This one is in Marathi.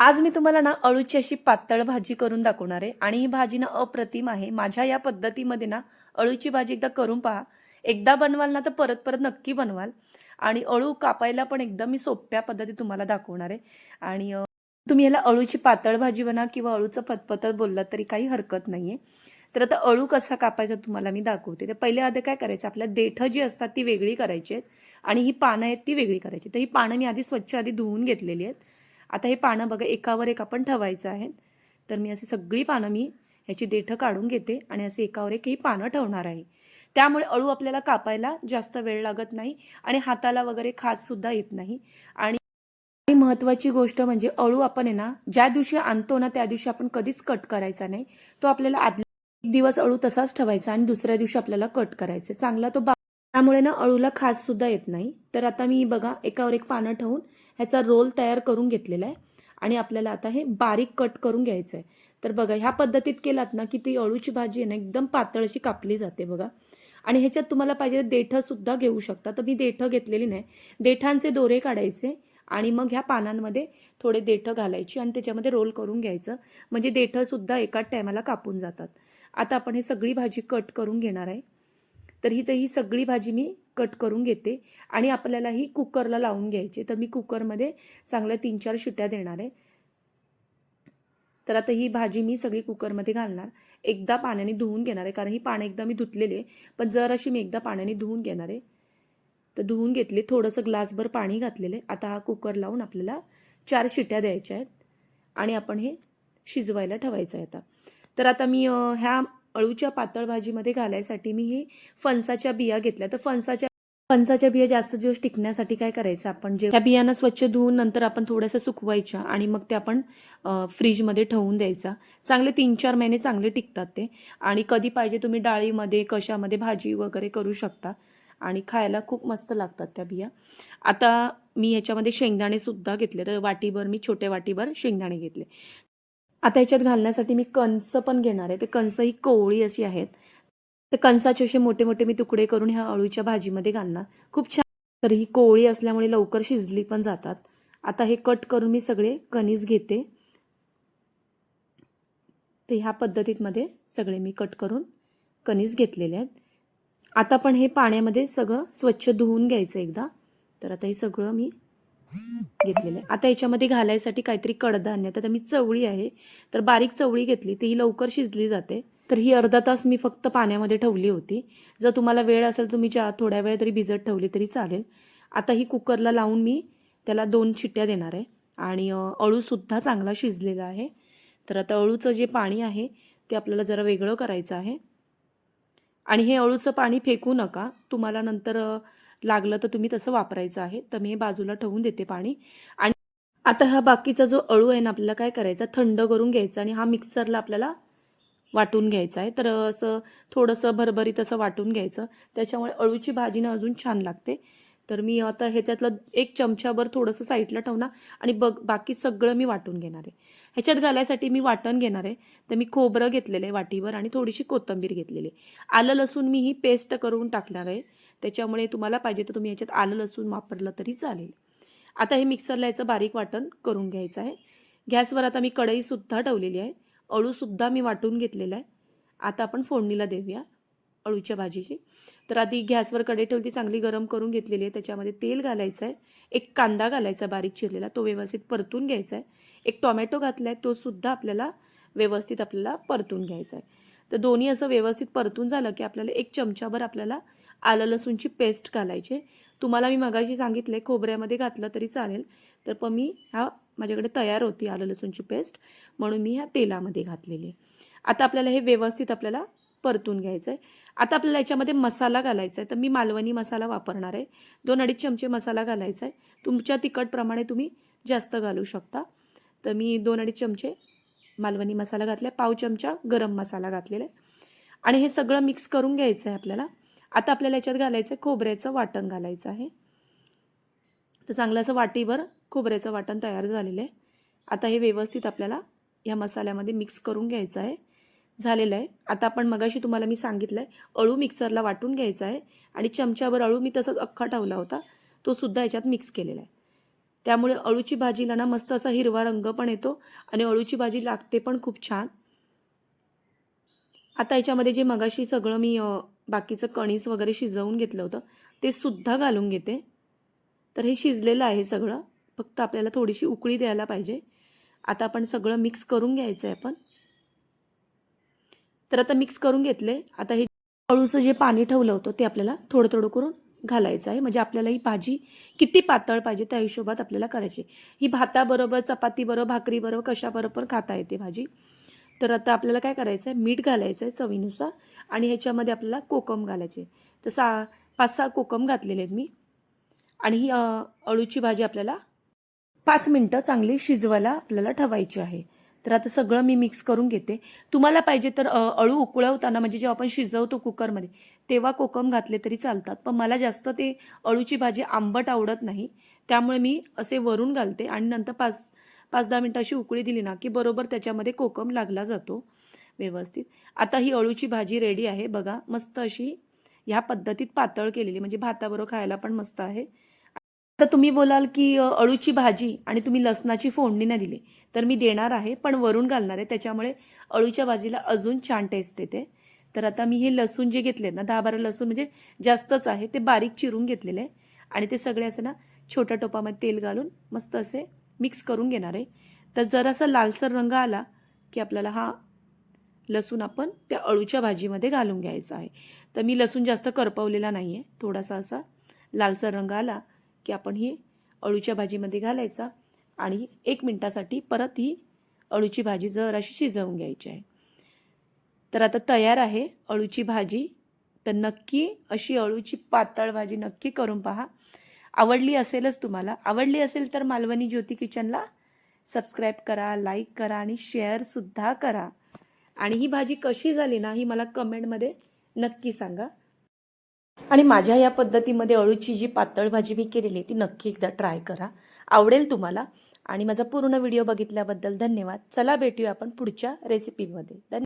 आज मी तुम्हाला ना अळूची अशी पातळ भाजी करून दाखवणार आहे आणि ही भाजी ना अप्रतिम आहे. माझ्या या पद्धतीमध्ये ना अळूची भाजी एकदा करून पहा. एकदा बनवाल ना तर परत परत नक्की बनवाल. आणि अळू कापायला पण एकदम मी सोप्या पद्धती तुम्हाला दाखवणार आहे. आणि तुम्ही याला अळूची पातळ भाजी बना किंवा अळूचं पतपतत बोललात तरी काही हरकत नाही आहे तर आता अळू कसा कापायचा तुम्हाला मी दाखवते. तर पहिले आधी काय करायचं? आपल्या देठं जी असतात ती वेगळी करायची आहेत आणि ही पानं आहेत ती वेगळी करायची तर ही पानं मी आधी स्वच्छ आधी धुवून घेतलेली आहेत. आता हे पानं बघा एकावर एक आपण ठेवायचं आहे. तर मी अशी सगळी पानं मी ह्याची देठं काढून घेते आणि असे एकावर एक ही पानं ठेवणार आहे. त्यामुळे अळू आपल्याला कापायला जास्त वेळ लागत नाही आणि हाताला वगैरे खाजसुद्धा येत नाही. आणि आणि महत्त्वाची गोष्ट म्हणजे अळू आपण आहे ना ज्या दिवशी आणतो ना त्या दिवशी आपण कधीच कट करायचा नाही. तो आपल्याला आदल्या एक दिवस अळू तसाच ठेवायचा आणि दुसऱ्या दिवशी आपल्याला कट करायचा चांगला तो त्यामुळे ना अळूला खाजसुद्धा येत नाही. तर आता मी बघा एकावर एक पानं ठेवून ह्याचा रोल तयार करून घेतलेला आहे. आणि आपल्याला आता हे बारीक कट करून घ्यायचं आहे तर बघा ह्या पद्धतीत केलात ना की ती अळूची भाजी आहे ना एकदम पातळशी कापली जाते बघा. आणि ह्याच्यात तुम्हाला पाहिजे देठंसुद्धा घेऊ शकता. तर मी देठं घेतलेली नाही. देठांचे दोरे काढायचे आणि मग ह्या पानांमध्ये थोडे देठं घालायची आणि त्याच्यामध्ये रोल करून घ्यायचं. म्हणजे देठंसुद्धा एकाच टायमाला कापून जातात. आता आपण हे सगळी भाजी कट करून घेणार आहे. तर ही तर ही सगळी भाजी मी कट करून घेते आणि आपल्याला ही कुकरला लावून घ्यायची. तर मी कुकरमध्ये चांगल्या तीन चार शिट्या देणार आहे. तर आता ही भाजी मी सगळी कुकरमध्ये घालणार. एकदा पाण्याने धुवून घेणार आहे कारण ही पानं एकदा मी धुतलेली आहे पण जर अशी मी एकदा पाण्याने धुवून घेणार आहे तर धुवून घेतले थोडंसं ग्लासभर पाणी घातलेलं आहे. आता हा कुकर लावून आपल्याला चार शिट्या द्यायच्या आहेत आणि आपण हे शिजवायला ठेवायचं आहे आता. तर आता मी ह्या अळूच्या पातळ भाजीमध्ये घालायसाठी मी हे फणसाच्या बिया घेतल्या. तर फणसाच्या फणसाच्या बिया जास्त दिवस टिकण्यासाठी काय करायचं? आपण जे त्या बियांना स्वच्छ धुवून नंतर आपण थोड्याशा सुकवायच्या आणि मग ते आपण फ्रीजमध्ये ठेवून द्यायचा. चांगले तीन चार महिने चांगले टिकतात ते. आणि कधी पाहिजे तुम्ही डाळीमध्ये कशामध्ये भाजी वगैरे करू शकता. आणि खायला खूप मस्त लागतात त्या बिया. आता मी ह्याच्यामध्ये शेंगदाणे सुद्धा घेतले. तर वाटीभर मी छोटे वाटीभर शेंगदाणे घेतले. आता याच्यात घालण्यासाठी मी कंस पण घेणार आहे. ते कंस ही कोवळी अशी आहेत. तर कंसाचे असे मोठे मोठे मी तुकडे करून ह्या अळूच्या भाजीमध्ये घालणार. खूप छान. तर ही कोवळी असल्यामुळे लवकर शिजली पण जातात. आता हे कट करून मी सगळे कणीस घेते. तर ह्या पद्धतीमध्ये सगळे मी कट करून कणीस घेतलेले आहेत. आता पण हे पाण्यामध्ये सगळं स्वच्छ धुवून घ्यायचं एकदा. तर आता हे सगळं मी घेतलेलं आहे. आता याच्यामध्ये घालायसाठी काहीतरी कडधान्य तर मी चवळी आहे. तर बारीक चवळी घेतली. ती ही लवकर शिजली जाते. तर ही अर्धा तास मी फक्त पाण्यामध्ये ठेवली होती. जर तुम्हाला वेळ असेल तुम्ही ज्या थोड्या वेळ तरी भिजत ठेवली तरी चालेल. आता ही कुकरला लावून मी त्याला दोन शिट्ट्या देणार आहे. आणि अळूसुद्धा चांगला शिजलेला आहे. तर आता अळूचं जे पाणी आहे ते आपल्याला जरा वेगळं करायचं आहे. आणि हे अळूचं पाणी फेकू नका. तुम्हाला नंतर लागलं तर तुम्ही तसं वापरायचं आहे. तर मी हे बाजूला ठेवून देते पाणी. आणि आता हा बाकीचा जो अळू आहे ना आपल्याला काय करायचा थंड करून घ्यायचा आणि हा मिक्सरला आपल्याला वाटून घ्यायचा आहे. तर असं थोडंसं भरभरीत असं वाटून घ्यायचं. त्याच्यामुळे अळूची भाजी ना अजून छान लागते. तर मी आता ह्याच्यातलं एक चमच्याभर थोडंसं साईडला ठेवणार आणि बघ बाकी सगळं मी वाटून घेणार आहे. ह्याच्यात घालायसाठी मी वाटण घेणार आहे. तर मी खोबरं घेतलेलं आहे वाटीवर आणि थोडीशी कोथिंबीर घेतलेली आहे. आलं लसूण मी ही पेस्ट करून टाकणार आहे. त्याच्यामुळे तुम्हाला पाहिजे तर तुम्ही ह्याच्यात आलं लसूण वापरलं तरी चालेल. आता हे मिक्सरला याचं बारीक वाटण करून घ्यायचं आहे. गॅसवर आता मी कढईसुद्धा ठेवलेली आहे. अळूसुद्धा मी वाटून घेतलेला आहे. आता आपण फोडणीला देऊया. अळूच्या भाजीची. तर आधी गॅसवर कढई ठेवली चांगली गरम करून घेतलेली आहे. त्याच्यामध्ये तेल घालायचं आहे एक कांदा घालायचा बारीक चिरलेला. तो व्यवस्थित परतून घ्यायचा आहे एक टोमॅटो घातला आहे तो सुद्धा आपल्याला व्यवस्थित आपल्याला परतून घ्यायचा आहे तर दोन्ही असं व्यवस्थित परतून झालं की आपल्याला एक चमचाभर आपल्याला आलं लसूणची पेस्ट घालायची आहे. तुम्हाला मी मगाशी सांगितलं खोबऱ्यामध्ये घातलं तरी चालेल. तर पण मी हा माझ्याकडे तयार होती आलं लसूणची पेस्ट. म्हणून मी ह्या तेलामध्ये घातलेली आता आपल्याला हे व्यवस्थित आपल्याला परतून घ्यायचं आहे आता आपल्याला याच्यामध्ये मसाला घालायचा आहे तर मी मालवणी मसाला वापरणार आहे. दोन अडीच चमचे मसाला घालायचा आहे तुमच्या तिखटप्रमाणे तुम्ही जास्त घालू शकता. तर मी दोन अडीच चमचे मालवणी मसाला घातला पाव चमचा गरम मसाला घातलेला आहे आणि हे सगळं मिक्स करून घ्यायचं आहे आपल्याला. आता आपल्याला याच्यात घालायचं आहे खोबऱ्याचं वाटण घालायचं आहे. तर चांगलं असं वाटीभर खोबऱ्याचं वाटण तयार झालेलं आहे. आता हे व्यवस्थित आपल्याला या मसाल्यामध्ये मिक्स करून घ्यायचं आहे झालेलं आहे. आता आपण मगाशी तुम्हाला मी सांगितलं आहे अळू मिक्सरला वाटून घ्यायचा आहे आणि चमच्यावर अळू मी तसाच अख्खा ठेवला होता तो सुद्धा याच्यात मिक्स केलेला आहे. त्यामुळे अळूची भाजीला ना मस्त असा हिरवा रंग पण येतो आणि अळूची भाजी लागते पण खूप छान. आता याच्यामध्ये जे मगाशी सगळं मी बाकीचं कणीस वगैरे शिजवून घेतलं होतं ते सुद्धा घालून घेते. तर हे शिजलेलं आहे सगळं फक्त आपल्याला थोडीशी उकळी द्यायला पाहिजे. आता आपण सगळं मिक्स करून घ्यायचं आहे आपण. तर आता मिक्स करून घेतले. आता हे अळूचं जे पाणी ठेवलं होतं ते आपल्याला थोडं थोडं करून घालायचं आहे. म्हणजे आपल्याला ही भाजी किती पातळ पाहिजे त्या हिशोबात आपल्याला करायची ही भाताबरोबर चपातीबरोबर भाकरीबरोबर कशाबरोबर पण खाता येते भाजी. तर आता आपल्याला काय करायचं आहे मीठ घालायचं आहे चवीनुसार आणि ह्याच्यामध्ये आपल्याला कोकम घालायचे तर सा पाच सहा कोकम घातलेले आहेत मी. आणि ही अळूची भाजी आपल्याला पाच मिनटं चांगली शिजवायला आपल्याला ठेवायची आहे. तर आता सगळं मी मिक्स करून घेते. तुम्हाला पाहिजे तर अळू उकळवताना म्हणजे जेव्हा आपण शिजवतो कुकरमध्ये तेव्हा कोकम घातले तरी चालतात. पण मला जास्त ते अळूची भाजी आंबट आवडत नाही. त्यामुळे मी असे वरून घालते आणि नंतर पाच पाच दहा मिनटं अशी उकळी दिली ना की बरोबर त्याच्यामध्ये कोकम लागला जातो व्यवस्थित. आता ही अळूची भाजी रेडी आहे. बघा मस्त अशी ह्या पद्धतीत पातळ केलेली म्हणजे भाताबरोबर खायला पण मस्त आहे. आता तुम्ही बोलाल की अळूची भाजी आणि तुम्ही लसणाची फोडणी नाही दिली. तर मी देणार आहे पण वरून घालणार आहे. त्याच्यामुळे अळूच्या भाजीला अजून छान टेस्ट येते. तर आता मी हे लसूण जे घेतले ना दहा बारा लसूण म्हणजे जास्तच आहे ते बारीक चिरून घेतलेले आहे. आणि ते सगळे असं ना छोट्या टोपामध्ये तेल घालून मस्त असे मिक्स करून घेणार आहे. तर जरासा लालसर रंग आला की आपल्याला हा लसूण आपण त्या अळूच्या भाजीमध्ये घालून घ्यायचा आहे. तर मी लसूण जास्त करपवलेला नाही आहे थोडासा असा लालसर रंग आला. की आपण ही अळूच्या भाजीमध्ये घालायचा आणि एक मिनटासाठी परत ही अळूची भाजी जराशी शिजवून घ्यायची आहे. तर आता तयार आहे अळूची भाजी. तर नक्की अशी अळूची पातळ भाजी नक्की करून पहा. आवडली असेलच तुम्हाला. आवडली असेल तर मालवणी ज्योती किचनला सबस्क्राईब करा लाईक करा आणि शेअरसुद्धा करा. आणि ही भाजी कशी झाली ना ही मला कमेंटमध्ये नक्की सांगा. आणि माझ्या या पद्धतीमध्ये अळूची जी पातळ भाजी मी केलेली आहे ती नक्की एकदा ट्राय करा. आवडेल तुम्हाला. आणि माझा पूर्ण व्हिडिओ बघितल्याबद्दल धन्यवाद. चला भेटूया आपण पुढच्या रेसिपीमध्ये धन्यवाद